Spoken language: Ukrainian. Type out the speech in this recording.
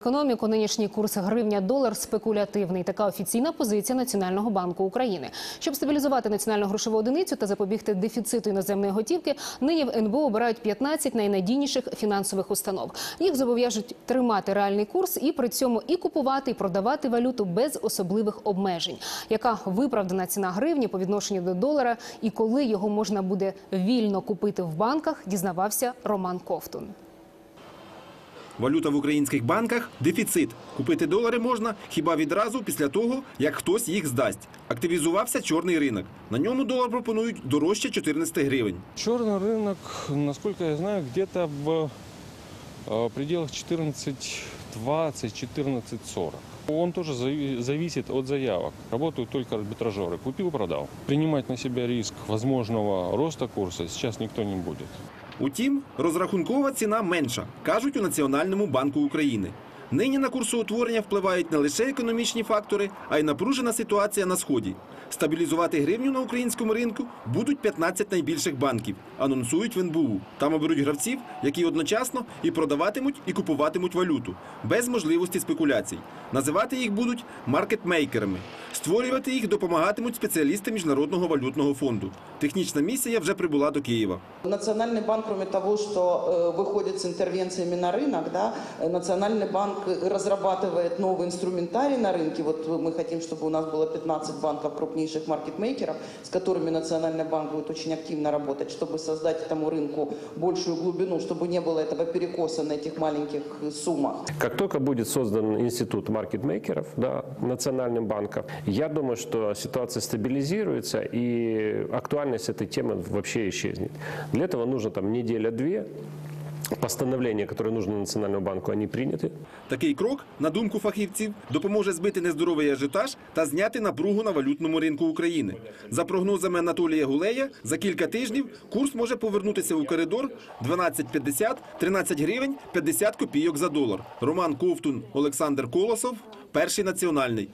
Економіку нинішній курс гривня-долар спекулятивний. Така офіційна позиція Національного банку України. Щоб стабілізувати національну грошову одиницю та запобігти дефіциту іноземної готівки, нині в НБУ обирають 15 найнадійніших фінансових установ. Їх зобов'яжуть тримати реальний курс і при цьому і купувати, і продавати валюту без особливих обмежень. Яка виправдана ціна гривні по відношенню до долара і коли його можна буде вільно купити в банках, дізнавався Роман Ковтун. Валюта в українських банках дефіцит. Купити долари можна хіба відразу після того, як хтось їх здасть. Активізувався чорний ринок. На ньому долар пропонують дорожче 14 гривень. Черный рынок, насколько я знаю, где-то в э, пределах 14.20-14.40. Он тоже зави- зависит от заявок. Работают только арбитражеры. Купил, продал. Принимать на себя риск возможного роста курса сейчас никто не будет. Утім, розрахункова ціна менша, кажуть у Національному банку України. Нині на курсоутворення впливають не лише економічні фактори, а й напружена ситуація на сході. Стабілізувати гривню на українському ринку будуть 15 найбільших банків, анонсують в НБУ. Там оберуть гравців, які одночасно і продаватимуть, і купуватимуть валюту без можливості спекуляцій. Називати їх будуть маркетмейкерами. Створювати їх допомагатимуть спеціалісти міжнародного валютного фонду. Технічна місія вже прибула до Києва. Национальный банк, кроме того, что э, выходит с интервенциями на рынок, да, э, Национальный банк разрабатывает новый инструментарий на рынке. Вот мы хотим, чтобы у нас было 15 банков крупнейших маркетмейкеров, с которыми Национальный банк будет очень активно работать, чтобы создать этому рынку большую глубину, чтобы не было этого перекоса на этих маленьких э, суммах. Как только будет создан институт маркетмейкеров да, Национальным банком, я думаю, что ситуация стабилизируется и актуальность этой темы вообще исчезнет. Для этого нужно там неделя-две. Постановления, которые нужны Национальному банку, они приняты. Такий крок, на думку фахівців, допоможе збити нездоровий ажіотаж та зняти напругу на валютному ринку України. За прогнозами Анатолія Гулея, за кілька тижнів курс може повернутися у коридор 12,50 – 13 гривень 50 копійок за долар. Роман Ковтун, Олександр Колосов, перший національний.